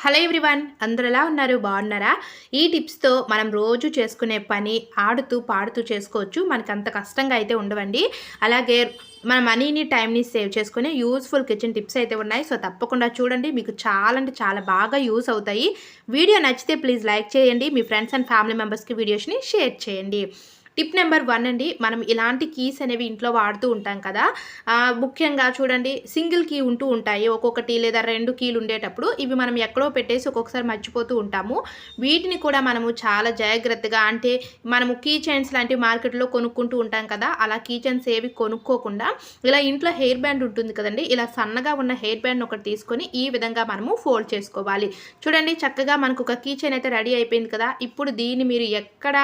Hello everyone అందరూ ఎలా ఉన్నారు? బాగున్నారా? ఈ టిప్స్తో మనం రోజు చేసుకునే పని ఆడుతూ పాడుతూ చేసుకోవచ్చు. మనకి అంత కష్టంగా అయితే ఉండవండి. అలాగే మన మనీని టైంని సేవ్ చేసుకునే యూస్ఫుల్ కిచెన్ టిప్స్ అయితే ఉన్నాయి. సో తప్పకుండా చూడండి. మీకు చాలా అంటే చాలా బాగా యూస్ అవుతాయి. వీడియో నచ్చితే ప్లీజ్ లైక్ చేయండి. మీ ఫ్రెండ్స్ అండ్ ఫ్యామిలీ మెంబర్స్కి వీడియోస్ని షేర్ చేయండి. టిప్ నెంబర్ వన్ అండి మనం ఇలాంటి కీస్ అనేవి ఇంట్లో వాడుతూ ఉంటాం కదా. ముఖ్యంగా చూడండి సింగిల్ కీ ఉంటూ ఉంటాయి. ఒక్కొక్కటి లేదా రెండు కీలు ఉండేటప్పుడు ఇవి మనం ఎక్కడో పెట్టేసి ఒక్కొక్కసారి మర్చిపోతూ ఉంటాము. వీటిని కూడా మనము చాలా జాగ్రత్తగా అంటే మనము కీ చైన్స్ లాంటివి మార్కెట్లో కొనుక్కుంటూ ఉంటాం కదా. అలా కీ చైన్స్ ఏవి కొనుక్కోకుండా ఇలా ఇంట్లో హెయిర్ బ్యాండ్ ఉంటుంది కదండి ఇలా సన్నగా ఉన్న హెయిర్ బ్యాండ్ ఒకటి తీసుకొని ఈ విధంగా మనము ఫోల్డ్ చేసుకోవాలి. చూడండి చక్కగా మనకు ఒక కీ చైన్ అయితే రెడీ అయిపోయింది కదా. ఇప్పుడు దీన్ని మీరు ఎక్కడ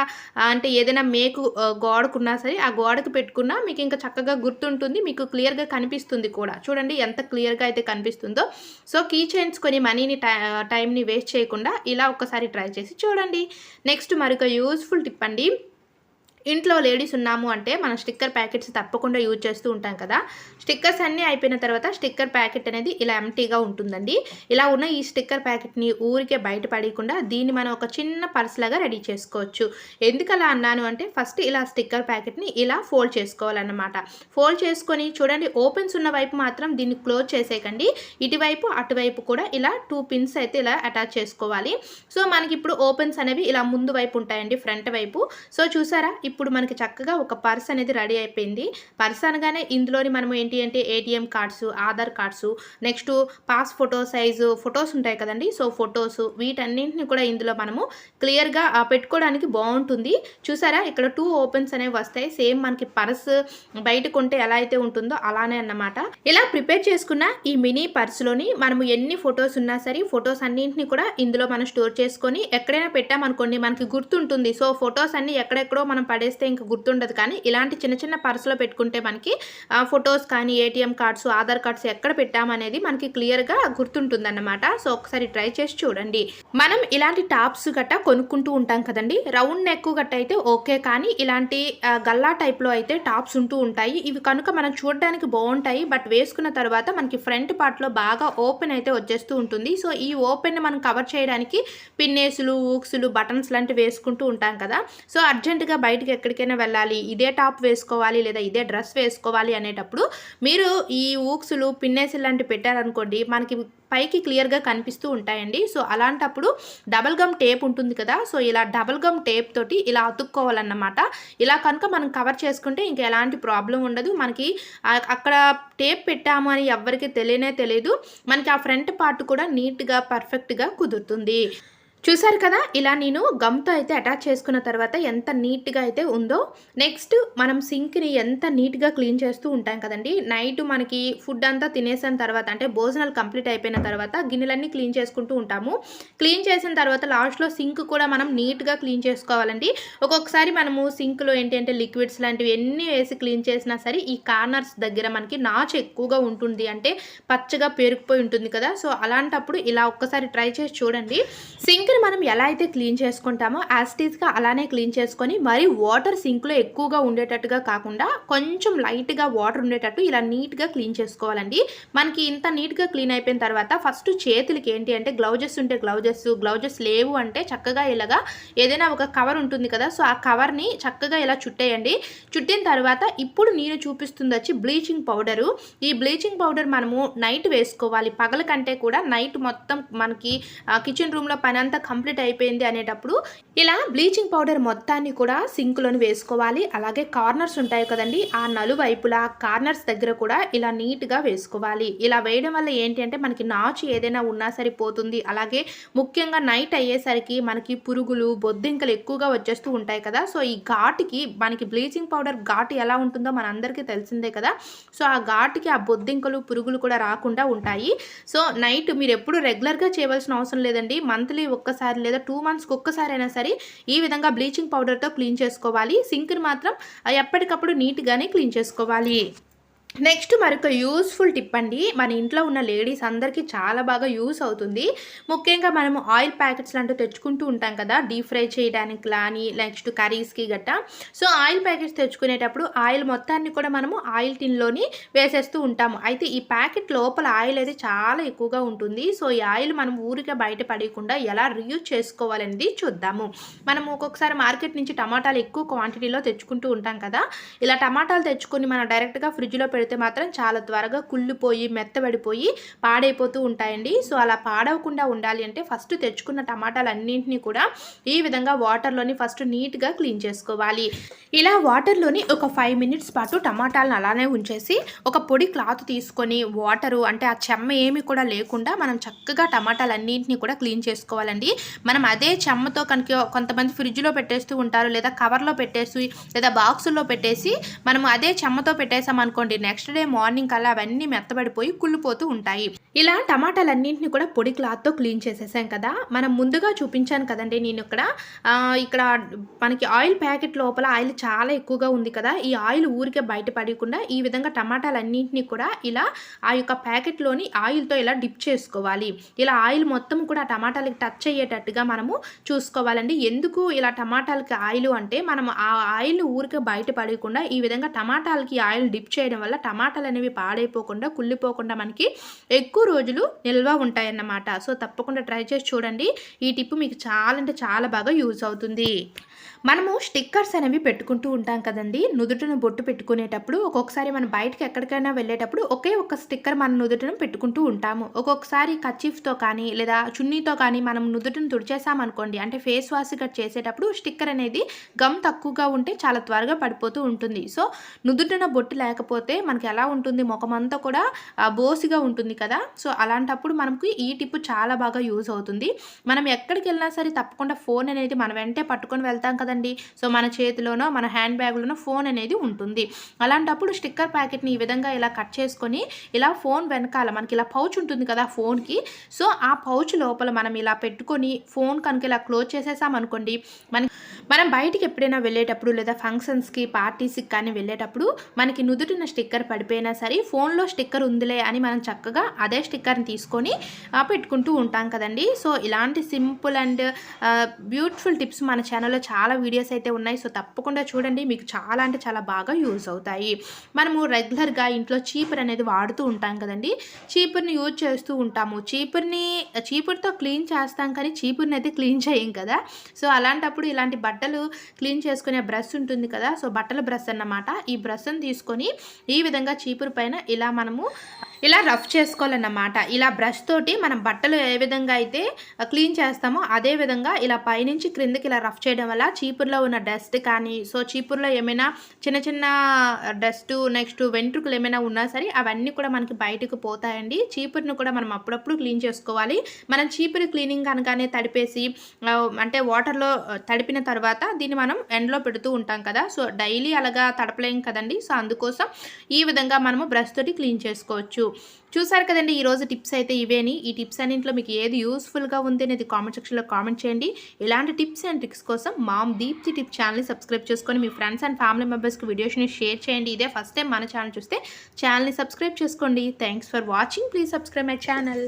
అంటే ఏదైనా మేకు గోడకున్నా సరే ఆ గోడకు పెట్టుకున్నా మీకు ఇంకా చక్కగా గుర్తుంటుంది మీకు క్లియర్గా కనిపిస్తుంది కూడా. చూడండి ఎంత క్లియర్గా అయితే కనిపిస్తుందో. సో కీ చైన్స్ కొని మనీని టై టైంని వేస్ట్ చేయకుండా ఇలా ఒక్కసారి ట్రై చేసి చూడండి. నెక్స్ట్ మరొక యూస్ఫుల్ టిప్ అండి. ఇంట్లో లేడీస్ ఉన్నాము అంటే మనం స్టిక్కర్ ప్యాకెట్స్ తప్పకుండా యూజ్ చేస్తూ ఉంటాం కదా. స్టిక్కర్స్ అన్నీ అయిపోయిన తర్వాత స్టిక్కర్ ప్యాకెట్ అనేది ఇలా ఎంటీగా ఉంటుందండి. ఇలా ఉన్న ఈ స్టిక్కర్ ప్యాకెట్ని ఊరికే బయట పడేయకుండా దీన్ని మనం ఒక చిన్న పర్స్ లాగా రెడీ చేసుకోవచ్చు. ఎందుకు అలా అన్నాను అంటే ఫస్ట్ ఇలా స్టిక్కర్ ప్యాకెట్ని ఇలా ఫోల్డ్ చేసుకోవాలన్నమాట. ఫోల్డ్ చేసుకొని చూడండి ఓపెన్స్ ఉన్న వైపు మాత్రం దీన్ని క్లోజ్ చేసేయకండి. ఇటువైపు అటువైపు కూడా ఇలా టూ పిన్స్ అయితే ఇలా అటాచ్ చేసుకోవాలి. సో మనకి ఇప్పుడు ఓపెన్స్ అనేవి ఇలా ముందు వైపు ఉంటాయండి ఫ్రంట్ వైపు. సో చూసారా? ఇప్పుడు మనకి చక్కగా ఒక పర్స్ అనేది రెడీ అయిపోయింది. పర్స్ అనగానే ఇందులోని మనం ఏంటి అంటే ATM cards Aadhaar cards next pass photo size photos ఉంటాయి కదండి. సో ఫొటోస్ వీటన్నింటిని కూడా ఇందులో మనము క్లియర్గా పెట్టుకోవడానికి బాగుంటుంది. చూసారా? ఇక్కడ టూ ఓపెన్స్ అనేవి వస్తాయి. సేమ్ మనకి పర్స్ బయట కొంటే ఎలా అయితే ఉంటుందో అలానే అన్నమాట. ఇలా ప్రిపేర్ చేసుకున్న ఈ మినీ పర్సులోని మనము ఎన్ని ఫొటోస్ ఉన్నా సరే ఫొటోస్ అన్నింటినీ కూడా ఇందులో మనం స్టోర్ చేసుకొని ఎక్కడైనా పెట్టామనుకోండి మనకి గుర్తుంటుంది. సో ఫొటోస్ అన్ని ఎక్కడెక్కడో మనం పడేస్తే ఇంకా గుర్తుండదు. కానీ ఇలాంటి చిన్న చిన్న పర్సులో పెట్టుకుంటే మనకి ఫొటోస్ కానీ ఏటీఎం కార్డ్స్ ఆధార్ కార్డ్స్ ఎక్కడ పెట్టామనేది మనకి క్లియర్గా గుర్తుంటుంది అన్నమాట సో ఒకసారి ట్రై చేసి చూడండి. మనం ఇలాంటి టాప్స్ గట్ట కొనుక్కుంటూ ఉంటాం కదండి. రౌండ్ నెక్ గట్ట అయితే ఓకే. కానీ ఇలాంటి గల్లా టైప్లో అయితే టాప్స్ ఉంటూ ఉంటాయి. ఇవి కనుక మనం చూడడానికి బాగుంటాయి. బట్ వేసుకున్న తర్వాత మనకి ఫ్రంట్ పార్ట్లో బాగా ఓపెన్ అయితే వచ్చేస్తూ ఉంటుంది. సో ఈ ఓపెన్ మనం కవర్ చేయడానికి పిన్నేసులు ఊక్సులు బటన్స్ లాంటివి వేసుకుంటూ ఉంటాం కదా. సో అర్జెంటుగా బయటకి ఎక్కడికైనా వెళ్ళాలి ఇదే టాప్ వేసుకోవాలి లేదా ఇదే డ్రెస్ వేసుకోవాలి అనేటప్పుడు మీరు ఈ ఊక్సులు పిన్నేసి లాంటివి పెట్టారనుకోండి మనకి పైకి క్లియర్గా కనిపిస్తూ ఉంటాయండి. సో అలాంటప్పుడు డబల్ గమ్ టేప్ ఉంటుంది కదా సో ఇలా డబల్ గమ్ టేప్ తోటి ఇలా అతుక్కోవాలన్నమాట. ఇలా కనుక మనం కవర్ చేసుకుంటే ఇంకా ఎలాంటి ప్రాబ్లం ఉండదు. మనకి అక్కడ టేప్ పెట్టాము అని ఎవ్వరికి తెలియనే తెలియదు. మనకి ఆ ఫ్రంట్ పార్ట్ కూడా నీట్గా పర్ఫెక్ట్గా కుదురుతుంది. చూసారు కదా? ఇలా నేను గమ్తో అయితే అటాచ్ చేసుకున్న తర్వాత ఎంత నీట్గా అయితే ఉందో నెక్స్ట్ మనం సింక్ని ఎంత నీట్గా క్లీన్ చేస్తూ ఉంటాం కదండి? నైట్ మనకి ఫుడ్ అంతా తినేసిన తర్వాత అంటే భోజనాలు కంప్లీట్ అయిపోయిన తర్వాత గిన్నెలన్నీ క్లీన్ చేసుకుంటూ ఉంటాము. క్లీన్ చేసిన తర్వాత లాస్ట్లో సింక్ కూడా మనం నీట్గా క్లీన్ చేసుకోవాలండి. ఒక్కొక్కసారి మనము సింక్లో ఏంటి అంటే లిక్విడ్స్ లాంటివి ఎన్ని వేసి క్లీన్ చేసినా సరే ఈ కార్నర్స్ దగ్గర మనకి నాచు ఎక్కువగా ఉంటుంది. అంటే పచ్చగా పేరుకుపోయి ఉంటుంది కదా? సో అలాంటప్పుడు ఇలా ఒక్కసారి ట్రై చేసి చూడండి. సింక్ సింక్ని మనం ఎలా అయితే క్లీన్ చేసుకుంటామో యాస్టీస్గా అలానే క్లీన్ చేసుకొని మరి వాటర్ సింక్లో ఎక్కువగా ఉండేటట్టుగా కాకుండా కొంచెం లైట్గా వాటర్ ఉండేటట్టు ఇలా నీట్గా క్లీన్ చేసుకోవాలండి. మనకి ఇంత నీట్గా క్లీన్ అయిపోయిన తర్వాత ఫస్ట్ చేతులకి ఏంటి అంటే గ్లౌజెస్ ఉంటే గ్లౌజెస్ గ్లౌజెస్ లేవు అంటే చక్కగా ఇలాగా ఏదైనా ఒక కవర్ ఉంటుంది కదా సో ఆ కవర్ని చక్కగా ఇలా చుట్టేయండి. చుట్టిన తర్వాత ఇప్పుడు నేను చూపిస్తుంది వచ్చి బ్లీచింగ్ పౌడరు ఈ బ్లీచింగ్ పౌడర్ మనము నైట్ వేసుకోవాలి. పగల కంటే కూడా నైట్ మొత్తం మనకి కిచెన్ రూమ్లో పని అంతా కంప్లీట్ అయిపోయింది అనేటప్పుడు ఇలా బ్లీచింగ్ పౌడర్ మొత్తాన్ని కూడా సింక్లోని వేసుకోవాలి. అలాగే కార్నర్స్ ఉంటాయి కదండి ఆ నలువైపులా కార్నర్స్ దగ్గర కూడా ఇలా నీట్గా వేసుకోవాలి. ఇలా వేయడం వల్ల ఏంటి అంటే మనకి నాచు ఏదైనా ఉన్నా సరిపోతుంది. అలాగే ముఖ్యంగా నైట్ అయ్యేసరికి మనకి పురుగులు బొద్దింకలు ఎక్కువగా వచ్చేస్తూ ఉంటాయి కదా. సో ఈ ఘాటుకి మనకి బ్లీచింగ్ పౌడర్ ఘాటు ఎలా ఉంటుందో మనందరికీ తెలిసిందే కదా. సో ఆ ఘాటుకి ఆ బొద్దింకలు పురుగులు కూడా రాకుండా ఉంటాయి. సో నైట్ మీరు ఎప్పుడు రెగ్యులర్గా చేయవలసిన అవసరం లేదండి. మంత్లీ ఒక్కసారి లేదా టూ మంత్స్కి ఒక్కసారి అయినా సరే ఈ విధంగా బ్లీచింగ్ పౌడర్తో క్లీన్ చేసుకోవాలి. సింక్ని మాత్రం ఎప్పటికప్పుడు నీట్గానే క్లీన్ చేసుకోవాలి. నెక్స్ట్ మరొక యూస్ఫుల్ టిప్ అండి. మన ఇంట్లో ఉన్న లేడీస్ అందరికీ చాలా బాగా యూస్ అవుతుంది. ముఖ్యంగా మనము ఆయిల్ ప్యాకెట్స్ లాంటివి తెచ్చుకుంటూ ఉంటాం కదా. డీప్ ఫ్రై చేయడానికి కానీ నెక్స్ట్ కర్రీస్కి గట్ట. సో ఆయిల్ ప్యాకెట్స్ తెచ్చుకునేటప్పుడు ఆయిల్ మొత్తాన్ని కూడా మనము ఆయిల్ టిన్లోని వేసేస్తూ ఉంటాము. అయితే ఈ ప్యాకెట్ లోపల ఆయిల్ అయితే చాలా ఎక్కువగా ఉంటుంది. సో ఈ ఆయిల్ మనం ఊరికే బయట పడేయకుండా ఎలా రియూజ్ చేసుకోవాలనేది చూద్దాము. మనం ఒక్కొక్కసారి మార్కెట్ నుంచి టమాటాలు ఎక్కువ క్వాంటిటీలో తెచ్చుకుంటూ ఉంటాం కదా. ఇలా టమాటాలు తెచ్చుకొని మనం డైరెక్ట్గా ఫ్రిడ్జ్లో పెడితే మాత్రం చాలా త్వరగా కుళ్ళిపోయి మెత్తబడిపోయి పాడైపోతూ ఉంటాయండి. సో అలా పాడవకుండా ఉండాలి అంటే ఫస్ట్ తెచ్చుకున్న టమాటాలు అన్నింటినీ కూడా ఈ విధంగా వాటర్లోని ఫస్ట్ నీట్గా క్లీన్ చేసుకోవాలి. ఇలా వాటర్లోని ఒక ఫైవ్ మినిట్స్ పాటు టమాటాలను అలానే ఉంచేసి ఒక పొడి క్లాత్ తీసుకొని వాటరు అంటే ఆ చెమ్మ ఏమి కూడా లేకుండా మనం చక్కగా టమాటాలు అన్నింటినీ కూడా క్లీన్ చేసుకోవాలండి. మనం అదే చెమ్మతో కనుక కొంతమంది ఫ్రిడ్జ్లో పెట్టేస్తూ ఉంటారు లేదా కవర్లో పెట్టేసి లేదా బాక్సుల్లో పెట్టేసి మనం అదే చెమ్మతో పెట్టేసాం అనుకోండి నెక్స్ట్ డే మార్నింగ్ కల్లా అవన్నీ మెత్తబడిపోయి కుళ్ళిపోతూ ఉంటాయి. ఇలా టమాటాలన్నింటినీ కూడా పొడి క్లాత్తో క్లీన్ చేసేసాం కదా. మనం ముందుగా చూపించాను కదండి నేను ఇక్కడ. ఇక్కడ మనకి ఆయిల్ ప్యాకెట్ లోపల ఆయిల్ చాలా ఎక్కువగా ఉంది కదా. ఈ ఆయిల్ ఊరికే బయటపడకుండా ఈ విధంగా టమాటాలన్నింటినీ కూడా ఇలా ఆ యొక్క ప్యాకెట్లోని ఆయిల్తో ఇలా డిప్ చేసుకోవాలి. ఇలా ఆయిల్ మొత్తం కూడా టమాటాలకి టచ్ అయ్యేటట్టుగా మనము చూసుకోవాలండి. ఎందుకు ఇలా టమాటాలకి ఆయిల్ అంటే మనం ఆ ఆయిల్ ఊరికే బయటపడకుండా ఈ విధంగా టమాటాలకి ఆయిల్ డిప్ చేయడం వల్ల టమాటాలు అనేవి పాడైపోకుండా కుళ్ళిపోకుండా మనకి ఎక్కువ రోజులు నిల్వ ఉంటాయన్నమాట. సో తప్పకుండా ట్రై చేసి చూడండి. ఈ టిప్ మీకు చాలా అంటే చాలా బాగా యూజ్ అవుతుంది. మనము స్టిక్కర్స్ అనేవి పెట్టుకుంటూ ఉంటాం కదండి. నుదుటిన బొట్టు పెట్టుకునేటప్పుడు ఒక్కొక్కసారి మనం బయటకి ఎక్కడికైనా వెళ్ళేటప్పుడు ఒకే ఒక స్టిక్కర్ మన నుదుటను పెట్టుకుంటూ ఉంటాము. ఒక్కొక్కసారి కచీఫ్తో కానీ లేదా చున్నీతో కానీ మనం నుదుటిని తుడిచేసామనుకోండి అంటే ఫేస్ వాష్ కట్ చేసేటప్పుడు స్టిక్కర్ అనేది గమ్ తక్కువగా ఉంటే చాలా త్వరగా పడిపోతూ ఉంటుంది. సో నుదుటిన బొట్టు లేకపోతే మనకి ఎలా ఉంటుంది? ముఖమంతా కూడా బోసిగా ఉంటుంది కదా. సో అలాంటప్పుడు మనకు ఈ టిప్ చాలా బాగా యూజ్ అవుతుంది. మనం ఎక్కడికి వెళ్ళినా సరే తప్పకుండా ఫోన్ అనేది మన వెంటే పట్టుకొని వెళ్తాం కదా కదండి సో మన చేతిలోనో మన హ్యాండ్ బ్యాగ్లోనో ఫోన్ అనేది ఉంటుంది. అలాంటప్పుడు స్టిక్కర్ ప్యాకెట్ని ఈ విధంగా ఇలా కట్ చేసుకొని ఇలా ఫోన్ వెనకాల మనకి ఇలా పౌచ్ ఉంటుంది కదా ఫోన్కి. సో ఆ పౌచ్ లోపల మనం ఇలా పెట్టుకొని ఫోన్ కనుక ఇలా క్లోజ్ చేసేసామనుకోండి మన మనం బయటికి ఎప్పుడైనా వెళ్ళేటప్పుడు లేదా ఫంక్షన్స్కి పార్టీస్కి కానీ వెళ్ళేటప్పుడు మనకి నుదుటిన స్టిక్కర్ పడిపోయినా సరే ఫోన్లో స్టిక్కర్ ఉందిలే అని మనం చక్కగా అదే స్టిక్కర్ని తీసుకొని పెట్టుకుంటూ ఉంటాం కదండి. సో ఇలాంటి సింపుల్ అండ్ బ్యూటిఫుల్ టిప్స్ మన ఛానల్లో చాలా వీడియోస్ అయితే ఉన్నాయి. సో తప్పకుండా చూడండి. మీకు చాలా అంటే చాలా బాగా యూజ్ అవుతాయి. మనము రెగ్యులర్గా ఇంట్లో చీపుర్ అనేది వాడుతూ ఉంటాం కదండి. చీపుర్ని యూజ్ చేస్తూ ఉంటాము. చీపుర్ని చీపుర్తో క్లీన్ చేస్తాం కానీ చీపుర్ని అయితే క్లీన్ చేయం కదా. సో అలాంటప్పుడు ఇలాంటి బట్టలు క్లీన్ చేసుకునే బ్రష్ ఉంటుంది కదా సో బట్టల బ్రష్ అన్నమాట. ఈ బ్రష్ని తీసుకొని ఈ విధంగా చీపురు పైన ఇలా మనము ఇలా రఫ్ చేసుకోవాలన్నమాట. ఇలా బ్రష్ తోటి మనం బట్టలు ఏ విధంగా అయితే క్లీన్ చేస్తామో అదే విధంగా ఇలా పైనుంచి క్రిందకి ఇలా రఫ్ చేయడం వల్ల చీపుర్లో ఉన్న డస్ట్ కానీ సో చీపుర్లో ఏమైనా చిన్న చిన్న డస్ట్ నెక్స్ట్ వెంట్రుకలు ఏమైనా ఉన్నా సరే అవన్నీ కూడా మనకి బయటకు పోతాయండి. చీపురును కూడా మనం అప్పుడప్పుడు క్లీన్ చేసుకోవాలి. మనం చీపురు క్లీనింగ్ కనుకనే తడిపేసి అంటే వాటర్లో తడిపిన తర్వాత దీన్ని మనం ఎండలో పెడుతూ ఉంటాం కదా. సో డైలీ అలాగా తడపలేం కదండి. సో అందుకోసం ఈ విధంగా మనము బ్రష్ తోటి క్లీన్ చేసుకోవచ్చు. చూసారు కదండి ఈరోజు టిప్స్ అయితే ఇవేని. ఈ టిప్స్ అన్నింటిలో మీకు ఏది యూస్ఫుల్గా ఉంది అనేది కామెంట్ సెక్షన్లో కామెంట్ చేయండి. ఇలాంటి టిప్స్ అండ్ ట్రిక్స్ కోసం మామ్ దీప్తి టిప్ ఛానల్ని సబ్స్క్రైబ్ చేసుకొని మీ ఫ్రెండ్స్ అండ్ ఫ్యామిలీ మెంబర్స్కి వీడియోస్ని షేర్ చేయండి. ఇదే ఫస్ట్ టైం మన ఛానల్ చూస్తే ఛానల్ని సబ్స్క్రైబ్ చేసుకోండి. Thanks for watching. Please subscribe my channel.